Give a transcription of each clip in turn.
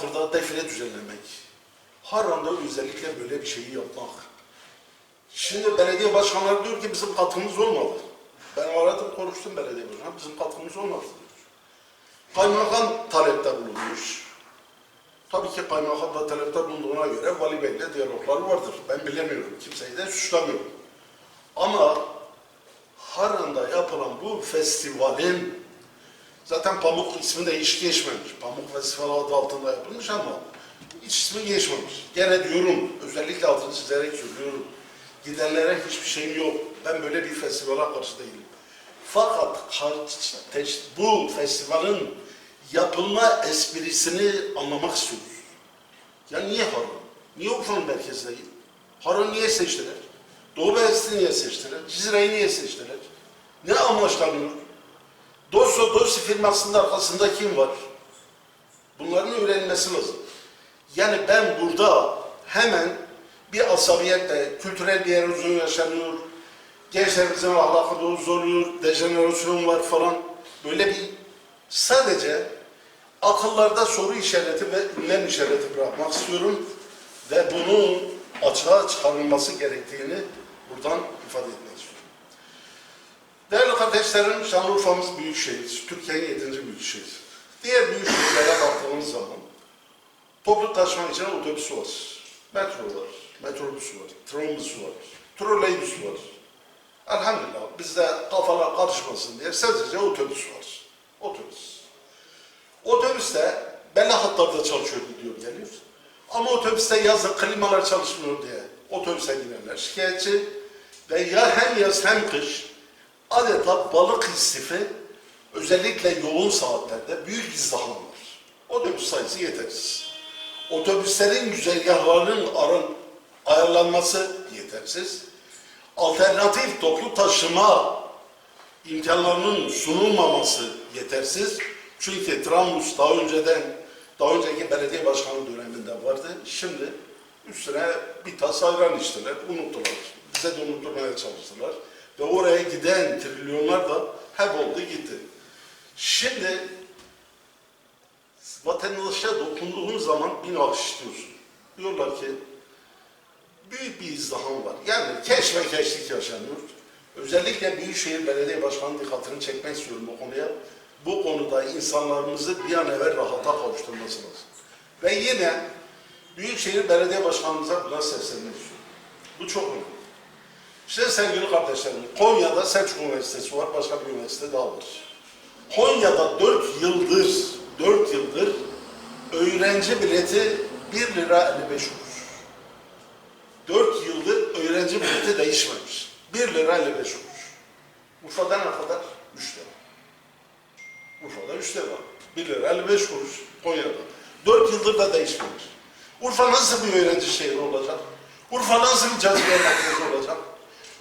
Diyarbakır'da defile düzenlemek. Harran'da özellikle böyle bir şeyi yapmak. Şimdi belediye başkanları diyor ki bizim katkımız olmadı. Ben aradım konuştum belediye başkanı bizim katkımız olmadı diyor. Kaymakam talepte bulunmuş. Tabii ki kaymakam da talepte bulunduğuna göre vali beyle diyalogları vardır. Ben bilemiyorum. Kimseyi de suçlamıyorum. Ama Harran'da yapılan bu festivalin zaten Pamuk ismi de hiç geçmemiş. Pamuk Festivali adı altında yapılmış ama hiç ismi geçmemiş. Gene diyorum, özellikle altını çizerek söylüyorum. Gidenlere hiçbir şeyim yok. Ben böyle bir festivale karşı değilim. Fakat bu festivalin yapılma esprisini anlamak istiyoruz. Ya niye Harun? Niye Urfa'nın merkezi değil? Harun niye seçtiler? Doğu Beyazıt'ı niye seçtiler? Cizre'yi niye seçtiler? Ne amaçlanıyor? Dosso Dossi firmasının arkasında kim var? Bunların öğrenilmesi lazım. Yani ben burada hemen bir asabiyetle kültürel bir erozyon yaşanıyor, gençlerimizin ahlakı zorluyor, dejenerasyon var falan. Böyle bir sadece akıllarda soru işareti ve ünlem işareti bırakmak istiyorum ve bunun açığa çıkarılması gerektiğini buradan ifade etmek istiyorum. Değerli kardeşlerim, Şanlıurfa'mız büyük şehir, Türkiye'nin yedinci büyük şehir. Diğer büyük şehirlere baktığımız zaman toplu taşıma için otobüsü var, metro var, metrobüsü var, trolleybüsü var, troleybüs var. Elhamdülillah bizde kafalar karışmasın diye sadece otobüs var. Otobüs. Otobüste belli hatlarda çalışıyor gidiyor geliyor. Ama otobüste yazın klimalar çalışmıyor diye otobüse girenler şikayetçi ve ya hem yaz hem kış adeta balık istifi özellikle yoğun saatlerde büyük izdiham var. Otobüs sayısı yetersiz. Otobüslerin güzergahlarının arın, ayarlanması yetersiz. Alternatif toplu taşıma imkanlarının sunulmaması yetersiz. Çünkü Trambus daha önceden, daha önceki belediye başkanı döneminde vardı. Şimdi üstüne bir tas ayran içtiler, unuttular. Bize de unutturmaya çalıştılar. Ve oraya giden trilyonlar da hep oldu gitti. Şimdi vatandaşa dokunduğun zaman bir alkış istiyorsun. Diyorlar ki büyük bir izdiham var. Yani keşmekeşlik yaşanıyor. Özellikle Büyükşehir Belediye Başkanı dikkatini çekmek istiyorum bu konuya. Bu konuda insanlarımızı bir an evvel rahata kavuşturması lazım. Ve yine Büyükşehir Belediye Başkanımıza buna seslenmek istiyorum. Bu çok önemli. İşte sevgili kardeşlerim, Konya'da Selçuk Üniversitesi var, başka bir üniversite daha var. Konya'da 4 yıldır, 4 yıldır öğrenci bileti 1 lira 55 kuruş. 4 yıldır öğrenci bileti değişmemiş. 1 lira 55 kuruş. Urfa'da ne kadar? 3 lira. Urfa'da 3 lira. 1 lira 55 kuruş Konya'da. 4 yıldır da değişmemiş. Urfa nasıl bir öğrenci şehri olacak? Urfa nasıl bir cazibe merkezi olacak?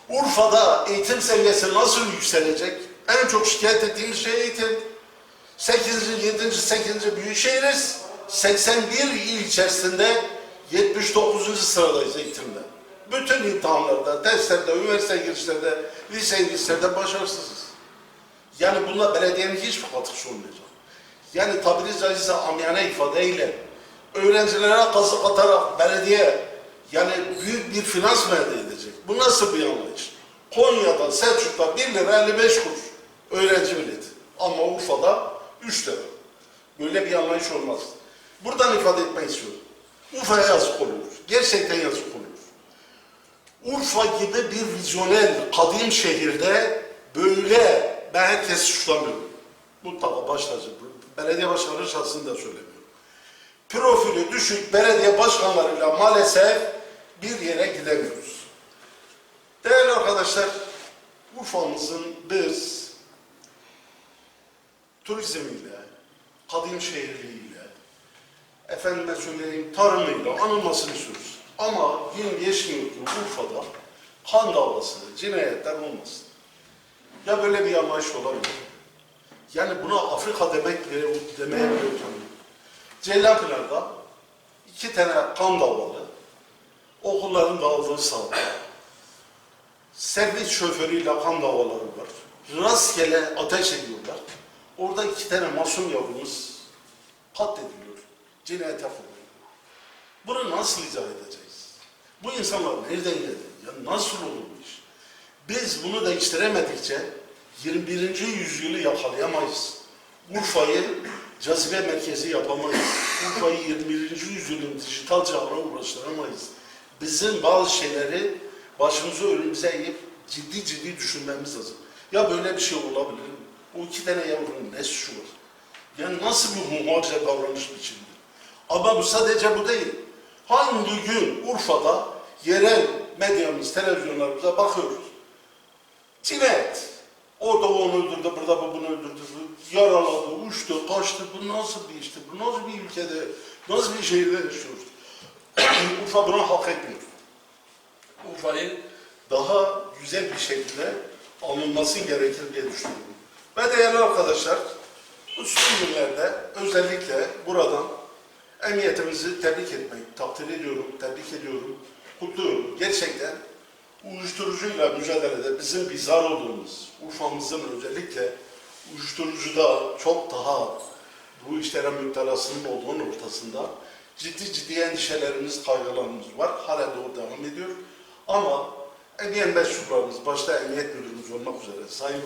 Urfa'da eğitim seviyesi nasıl yükselecek? En çok şikayet ettiğimiz şey eğitim. 8. 7. 8. büyük şehiriz. 81 il içerisinde 79. sıradayız eğitimde. Bütün imtihanlarda, testlerde, üniversite girişlerde, lise girişlerde başarısızız. Yani bununla belediyenin hiçbir katkısı olmayacak. Yani tabiri caizse amiyane ifadeyle öğrencilere kazık atarak belediye yani büyük bir finans mı? Bu nasıl bir anlayış? Konya'da, Selçuk'ta 1 lira 55 kuruş öğrenci bileti. Ama Urfa'da 3 lira. Böyle bir anlayış olmaz. Buradan ifade etmek istiyorum. Urfa'ya yazık oluyor. Gerçekten yazık oluyor. Urfa gibi bir vizyonel kadim şehirde böyle ben herkesi suçlamıyorum. Mutlaka baştacı. Belediye başkanları şahsını da söylemiyorum. Profili düşük belediye başkanlarıyla maalesef bir yere gidemiyoruz. Değerli arkadaşlar, Urfa'mızın biz turizmiyle, kadim şehirliğiyle, efendime söyleyeyim tarımıyla anılmasını istiyoruz. Ama gün geçmiyor ki Urfa'da kan davası, cinayetler olmasın. Ya böyle bir anlayış olabilir. Yani buna Afrika demek bile, demeye bile utanıyorum. Ceylanpınar'da iki tane kan davalı, okulların dağıldığı sahada, servis şoförüyle kan davaları var. Rastgele ateş ediyorlar. Orada iki tane masum yavrumuz katlediliyor. cinayete kurban. Bunu nasıl izah edeceğiz? Bu insanlar nereden geldi? Ya nasıl iş? Biz bunu değiştiremedikçe 21. yüzyılı yakalayamayız. Urfa'yı cazibe merkezi yapamayız. Urfa'yı 21. yüzyılın dijital çağına ulaştıramayız. Bizim bazı şeyleri başımızı önümüze eğip ciddi ciddi düşünmemiz lazım. Ya böyle bir şey olabilir mi? O iki tane yavrunun ne suçu var? Yani nasıl bir muhacir davranış biçimidir? Ama bu sadece bu değil. Hangi gün Urfa'da yerel medyamız, televizyonlarımıza bakıyoruz. Cinayet. Orada onu öldürdü, burada bu bunu öldürdü, yaraladı, uçtu, kaçtı. Bu nasıl bir iştir? Bu nasıl bir ülkede, nasıl bir şehirde yaşıyoruz? Urfa bunu hak etmiyor. Urfa'yı daha güzel bir şekilde alınması gerekir diye düşünüyorum. Ve değerli arkadaşlar, bu son günlerde özellikle buradan emniyetimizi tebrik etmek, takdir ediyorum, tebrik ediyorum, kutluyorum. Gerçekten uyuşturucuyla mücadelede bizim bizar olduğumuz, Urfa'mızın özellikle uyuşturucuda çok daha bu işlere müptelasının olduğunun ortasında ciddi ciddi endişelerimiz, kaygılarımız var. Hala da o devam ediyor. Ama emniyet mensuplarımız, başta emniyet müdürümüz olmak üzere sayın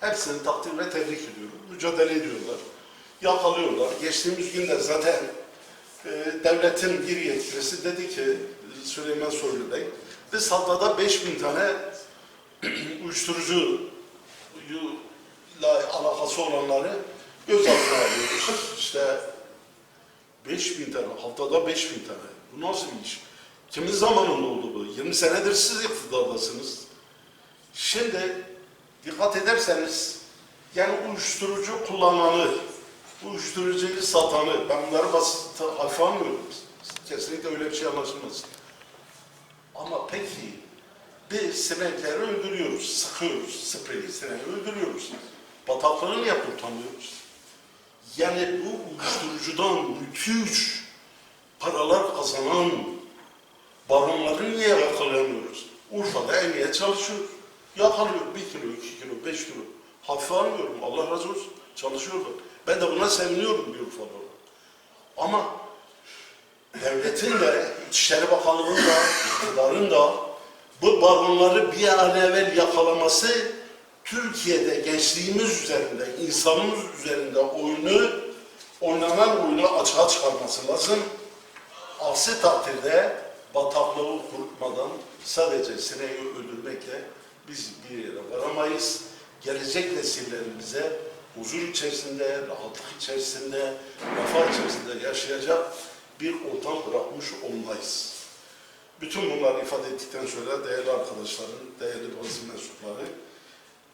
hepsini takdir ve tebrik ediyorum. Mücadele ediyorlar, yakalıyorlar. Geçtiğimiz günde zaten e, devletin bir yetkilisi dedi ki, Süleyman Soylu Bey, biz haftada 5000 tane uyuşturucu ile alakası olanları gözaltına alıyoruz. İşte 5000 tane, haftada 5000 tane. Bu nasıl bir iş? Kimin zamanında oldu bu? 20 senedir siz iktidardasınız. Şimdi dikkat ederseniz yani uyuşturucu kullananı, uyuşturucuyu satanı, ben bunları basit hafife almıyorum. Kesinlikle öyle bir şey anlaşılmasın. Ama peki biz sinekleri öldürüyoruz, sıkıyoruz, spreyi sineği öldürüyoruz. Bataklığı niye kurtarmıyoruz? Yani bu uyuşturucudan müthiş paralar kazanan baronları niye yakalayamıyoruz? Urfa'da emniyet çalışıyor. Yakalıyor bir kilo, iki kilo, beş kilo. Hafife almıyorum. Allah razı olsun. Çalışıyorlar. Ben de buna seviniyorum bir Urfa'da. Ama devletin de, İçişleri Bakanlığı'nın da, iktidarın da bu baronları bir an evvel yakalaması Türkiye'de gençliğimiz üzerinde, insanımız üzerinde oyunu, oynanan oyunu açığa çıkarması lazım. Aksi takdirde bataklığı kurutmadan sadece sineği öldürmekle biz bir yere varamayız. Gelecek nesillerimize huzur içerisinde, rahatlık içerisinde, refah içerisinde yaşayacak bir ortam bırakmış olmayız. Bütün bunları ifade ettikten sonra değerli arkadaşlarım, değerli basın mensupları,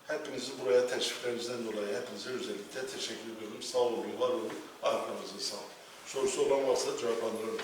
hepinizi buraya teşriflerinizden dolayı hepinize özellikle teşekkür ediyorum. Sağ olun, var olun, ayaklarınıza sağlık. Sorusu olan varsa cevaplandırırım.